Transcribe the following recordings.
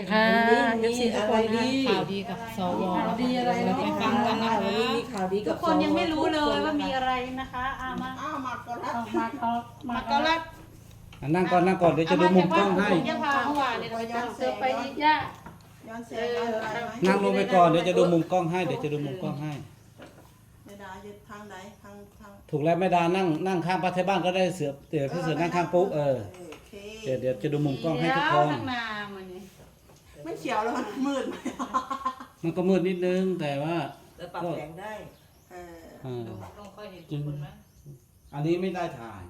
ดีค่ะวันนี้เอฟซีมีทุกอะคไรนดีนะข่าวดีกับสวข่าวดีอะไรเนอะไปฟังกันนะวันนี้คะมีข่าวดีทุกับกคนยังไม่รู้เลยทุกว่ามีนอะไรนะคะอามาอ้าวมาก็รับเอามาเขามามาก็รัดอะนั่งก่อนนั่งก่อนเดี๋ยวจะดูมุมกล้องให้ยาพาเมื่อวานเนี่ยเอาเสือไปอีกย่าย้อนแสงย้อนอะไรไหมนั่งลงไปก่อนเดี๋ยวจะดูมุมกล้องให้เดี๋ยวจะดูมุมกล้องให้ไม่ได้ยึดทางใดทางทางถูกแล้วแม่ดานั่งนั่งข้างป้าไทยบ้านก็ได้เสือเดี๋ยวพี่เสือนั่งข้างปุ๊เออโอเคเดี๋ยวเดี๋ยวจะดูมุมกล้องให้ทุกคน เขียวแล้วมันมืดไหมมันก็มืดนิดนึงแต่ว่า แล้วปรับแสงได้เอออ่าต้องค่อยเห็นทุกคนไหมอันนี้ไม่ได้ถ่าย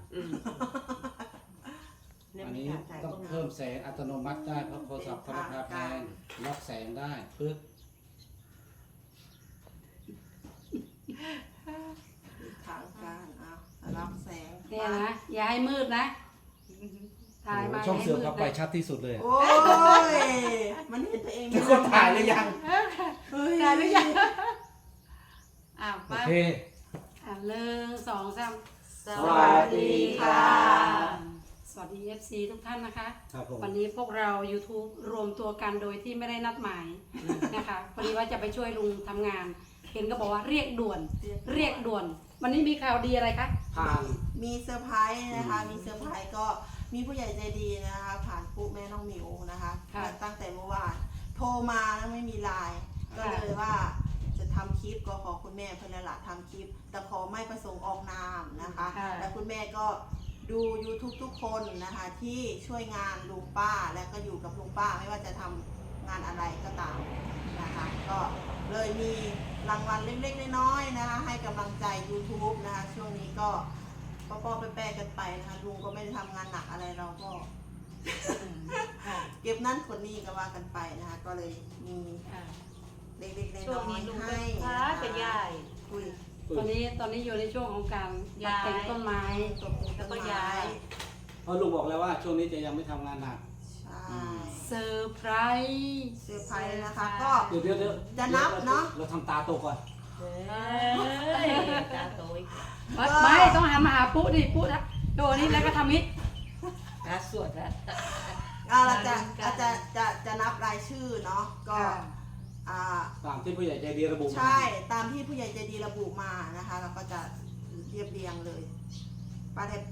เนี่ยอันไม่นี้ถ่ายถ่ายต้องต้นไม้เพิ่มแสงอัตโนมัติได้เพราะโทรศัพท์เขาราคาแพงล็อกแสงได้ปึ๊บทางการเอารับแสง เนี่ยนะอย่าให้มืดนะ ถ่ายมาช่องให้เสือมืดเข้าไปชัดที่สุดเลยโอ้ย มันเห็นตัวเองทุกคนถ่ายหรือยังเฮ้ยได้หรือยังอ้าวโอมาเค อะหนึ่งสองสามสวัสดีค่ะ สวัสดีเอฟซีทุกท่านนะคะ ครับผม วันนี้พวกเรา YouTube รวมตัวกันโดยที่ไม่ได้นัดหมายนะคะพอดีว่าจะไปช่วยลุงทำงาน เห็นก็บอกว่าเรียกด่วน เรียกด่วน วันนี้มีข่าวดีอะไรคะ ผ่าน มีเซอร์ไพรส์นะคะ มีเซอร์ไพรส์ก็ มีผู้ใหญ่ใจดีนะคะ ผ่านปุ๊แม่น้องหมิวนะคะค่ะ ตั้งแต่เมื่อวานโทรมาแล้วไม่มีไลน์ก็เลยว่าจะทำคลิปก็ขอคุณแม่เพื่อนนละทำคลิป แต่ขอไม่ประสงค์ออกนามนะคะ ค่ะ และคุณแม่ก็ดู YouTube ทุกคนนะคะที่ช่วยงานลุงป้าและก็อยู่กับลุงป้าไม่ว่าจะทำงานอะไรก็ตามนะคะ ก็เลยมีรางวัลเล็กๆน้อยๆนะคะ ให้กำลังใจ YouTube นะคะ ช่วงนี้ก็ ป้อๆแป้กันไปนะคะลุงก็ไม่ได้ทำงานหนักอะไรเราก็ ค่ะเก็บนั่นคนนี้ก็ว่ากันไปนะคะ ก็เลยมีค่ะเล็กๆน้ช่วงอนี้ลุงๆก็ให้พานะคะเป็นยายอุ้ยตอนนี้ตอนนี้อยู่ในช่วงของการตัดแต่งต้นไม้ ตกต้นแล้วก็ไม้ย้าย เพราะลุงบอกแล้วว่าช่วงนี้จะยังไม่ทำงานหนักใช่เซอร์ไพรส์ เซอร์ไพรส์นะคะก็ เดี๋ยวเดี๋ยวเดี๋ยวจะนับเนอะเราทำตาโตก่อน เฮ้ยตาโตอีกไม่ไม่ต้องหันมาหาปุ๊ดิปุ๊นะโดนี่แล้วก็ทำนี้ตาสวดอะอ่าเราจะอาจจะจะจะนับรายชื่อเนาะก็ค่ะอ่าตามที่ผู้ใหญ่ใจดีระบุมาใช่ตามที่ผู้ใหญ่ใจดีระบุมานะคะ เราก็จะเรียบเรียงเลยป้าไทย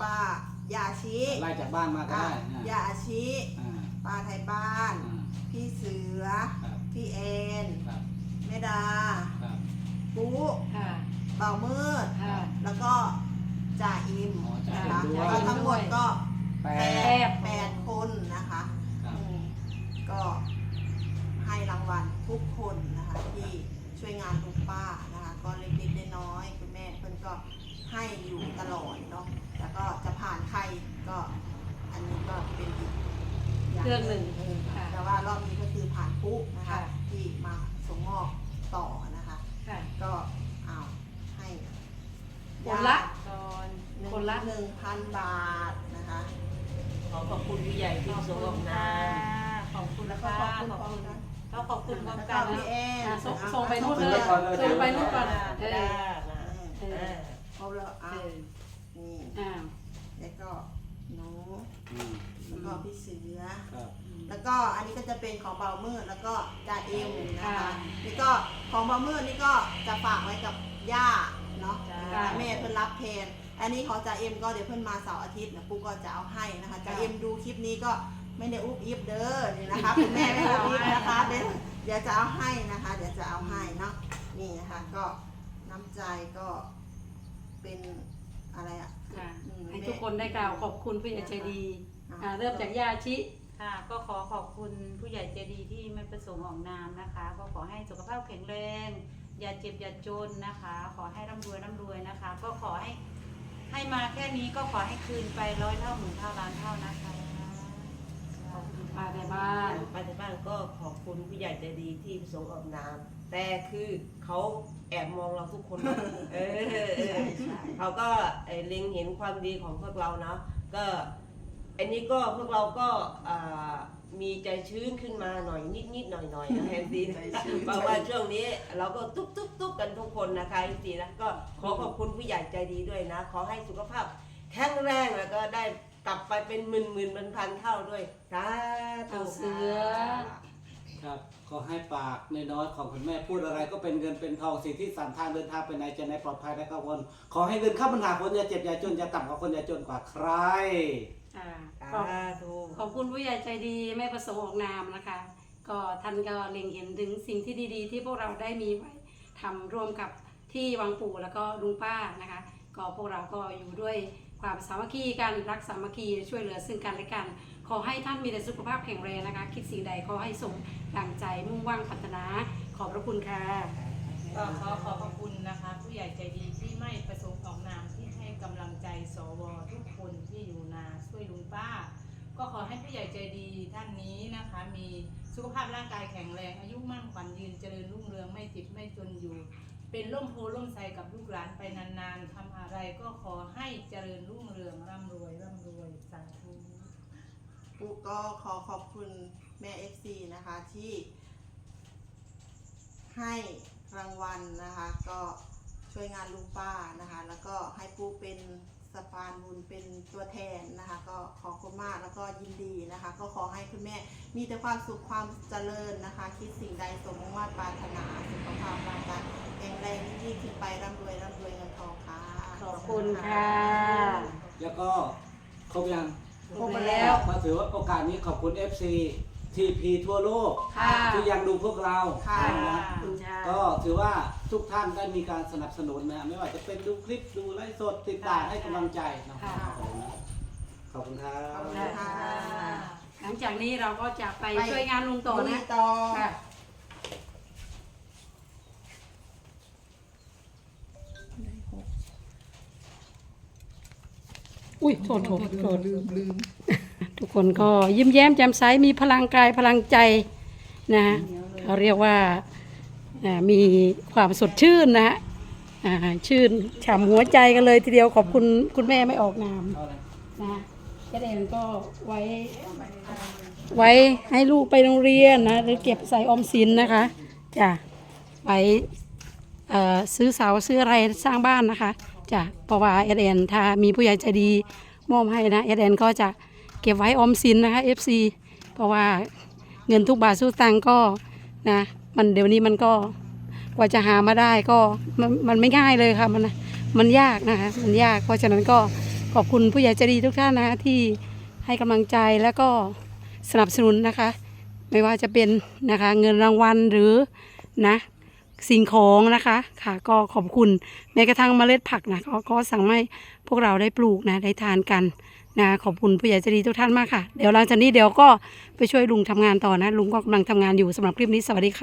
ป้ายาชีไล่จากบ้านมาก็อ่าได้อะยาชีอ่าป้าไทยบ้านอ่าพี่เสือ ครับ พี่เอ็น ครับ แม่ดา ครับ ปุ๊ ค่ะ เป่ามืด ค่ะแล้วก็จ่าอิมอ๋อจ่านะคะอิมด้วย ก็ทั้งหมดก็แปแปด ดแปดคนนะคะ ครับอืมก็ให้รางวัลทุกคนนะคะที่ช่วยงานลุงป้านะคะ ก็เล็กๆน้อยๆคุณแม่เพิ่นก็ให้อยู่ตลอดเนาะแล้วก็จะผ่านใครก็อันนี้ก็เป็นอีกย่าเรื่องหนึ่งเออค่ะ แต่ว่ารอบนี้ก็คือผ่านปุ๊นะคะ ค่ะ ที่มาส่งมอบต่อนะคะ ค่ะ ก็เอาให้ คนละ ก่อน หนึ่ง คนละ หนึ่ง พันบาทนะคะ ขอขอบคุณผู้ใหญ่ที่ขอบทรงคุอณอกค่ะนามขอบคุณแล้วค่ะก็ขขออบบคุคุณณนะก็ขอบคุณพร้อมแล้วกัก็นพี่นะแอนอะส่งอะส่งไปนู่นส่เลงยไปก่อนเลยส่งไปนู่นก่อนได้เออนะเออเออเขาแล้วเอเอาอนี่อ่าแล้วก็หนูอืมแล้วก็พี่เสือ ครับแล้วก็อันนี้ก็จะเป็นของเบามืดแล้วก็จ่าเอ็มนะคะค่ะนี่ก็ของเบามืดนี่ก็จะฝากไว้กับย่าเนาะจ้าแม่เพิ่นรับแทน อันนี้ของจ่าเอ็มก็เดี๋ยวเพิ่นมาเสาร์อาทิตย์นะปุ๊กก็จะเอาให้นะคะจ่าเอ็มดูคลิปนี้ก็ไม่ได้อุบอิบเด้อนี่นะคะคุณแม่ไม่อุบอิบนะคะเดี๋ยวเดี๋ยวจะเอาให้นะคะ เดี๋ยวจะเอาให้เนาะนี่นะคะก็น้ำใจก็เป็นอะไรอะค่ะอืมให้ทุกคนได้กล่าวขอบคุณผู้ใหญ่ใจดีอ่าเริ่มจากย่าชิ ค่ะ ก็ขอขอบคุณผู้ใหญ่ใจดีที่ไม่ประสงค์ออกนามนะคะ ก็ขอให้สุขภาพแข็งแรง อย่าเจ็บอย่าจนนะคะ ขอให้ร่ำรวยร่ำรวยนะคะ ก็ขอให้ ให้มาแค่นี้ก็ขอให้คืนไปร้อยเท่าหมื่นเท่าล้านเท่านะคะขอบคุณป้าในบ้าน ป้าที่บ้านก็ขอบคุณผู้ใหญ่ใจดีที่ทรงออกนามแต่คือเขาแอบมองเราทุกคนนะเออเออเขาก็เอ่อเล็งเห็นความดีของพวกเราเนาะก็ อันนี้ก็พวกเราก็อ่า มีใจชื้นขึ้นมาหน่อยนิดนิดๆหน่อยหน่อยๆนะแฮมดีเพราะว่าช่วงนี้เราก็ตุ๊บตุ๊บตุ๊บกันทุกคนนะคะจริงๆนะก็ขอขอบคุณผู้ใหญ่ใจดีด้วยนะ ขอให้สุขภาพแข็งแรงแล้วก็ได้กลับไปเป็นหมื่นหมื่นพันพันๆเท่าด้วยสาธุเอาเสือ ครับก็ให้ปากน้อยๆของคุณแม่พูดอะไรก็เป็นเงินเป็นทองสิ่งที่สันทางเดินทางไปไหนจะไหนปลอดภัยและกังวลขอให้เงินเข้าบรรดาคนอย่าเจ็บอย่าจนอย่าต่ำกว่าคนอย่าจนกว่าใคร อ่าสาขอบ ธุขอบคุณผู้ใหญ่ใจดีแม่ประสงค์ออกนามนะคะ ก็ท่านก็เล็งเห็นถึงสิ่งที่ดีๆ ที่พวกเราได้มีไว้ทำร่วมกับที่วังปู่แล้วก็ลุงป้านะคะ ก็พวกเราก็อยู่ด้วยความสามัคคีกันรักสามัคคีช่วยเหลือซึ่งกันและกัน ขอให้ท่านมีแต่สุขภาพแข็งแรงนะคะ คิดสิ่งใดขอให้สมดังใจมุ่งว่างปรารถนา ขอบพระคุณค่ะก็ขอขอบพระคุณนะคะ ผู้ใหญ่ใจดีที่ไม่ ประสงค์ออกนามที่ให้กำลังใจสวทุกคนที่อยู่นาช่วยลุงป้า ก็ขอให้ผู้ใหญ่ใจดีท่านนี้นะคะ มีสุขภาพร่างกายแข็งแรงอายุมั่นขวัญยืนเจริญรุ่งเรืองไม่จ็บไม่จนอยู่ เป็นร่มโพล่มไทรกับลูกหลานไปนานๆทำอะไรก็ขอให้เจริญรุ่งเรืองร่ำรวยร่ำรวยสาธุปุ๊กก็ขอขอบคุณแม่ FC นะคะที่ให้รางวัลนะคะ ก็ ช่วยงานลุงป้านะคะ แล้วก็ให้ปุ๊กเป็นสะพานบุญเป็นตัวแทนนะคะ ก็ขอบคุณมากแล้วก็ยินดีนะคะ ก็ขอให้คุณแม่มีแต่ความสุขความเจริญนะคะ คิดสิ่งใดสมมุ่งมาตรปรารถนาสุขภาพร่างกายแข็งแรงยิ่งขึ้นไปร่ำรวยร่ำรวยเงินทองค่ะขอบคุณค่ะแล้วก็ครบยังครบแล้วก็ถือว่าโอกาสนี้ขอบคุณ FC TP ทั่วโลก ค่ะ ที่ยังดูพวกเราค่ะ นะขอบคุณค่ะ ก็ถือว่าทุกท่านได้มีการสนับสนุนนะไม่ว่าจะเป็นดูคลิปดูไลฟ์สดติดตามให้กำลังใจนะครับขอบคุณครัขอบบคุณค่ะ หลังจากนี้เราก็จะไปไป ช่วยงานลุงต่อลุนะยต่อค่ะอุ้ยโทษโทษโทษลืมลืม ทุกคนก็ยิ้มแย้มแจ่มใสมีพลังกายพลังใจนะฮะเขาเรียกว่ามีความสดชื่นนะฮะชื่นฉ่ำหัวใจกันเลยทีเดียวขอบคุณคุณแม่ไม่ออกนามนะแกเองก็ไว้ไว้ให้ลูกไปโรงเรียนนะหรือเก็บใส่ออมสินนะคะจ้ะไว้ซื้อเสาซื้ออะไรสร้างบ้านนะคะจ้ะเพราะว่าเอเนถ้ามีผู้ใหญ่ใจดีมอบให้นะเอเนก็จะ เก็บไว้ออมสินนะคะ FC เพราะว่าเงินทุกบาทสู้ตังค์ก็นะ มันเดี๋ยวนี้มันก็กว่าจะหามาได้ก็มันมันไม่ง่ายเลยค่ะมันมันยากนะคะมันยากเพราะฉะนั้นก็ขอบคุณผู้ใหญ่ใจดีทุกท่านนะคะที่ให้กำลังใจแล้วก็สนับสนุนนะคะ ไม่ว่าจะเป็นนะคะเงินรางวัลหรือนะสิ่งของนะคะค่ะก็ขอบคุณแม้กระทั่งเมล็ดผักนะก็สั่งให้พวกเราได้ปลูกนะได้ทานกัน นะขอบคุณผู้ใหญ่ใจดีทุกท่านมากค่ะ เดี๋ยวหลังจากนี้เดี๋ยวก็ไปช่วยลุงทำงานต่อนะ ลุงก็กำลังทำงานอยู่สำหรับคลิปนี้สวัสดีค่ะ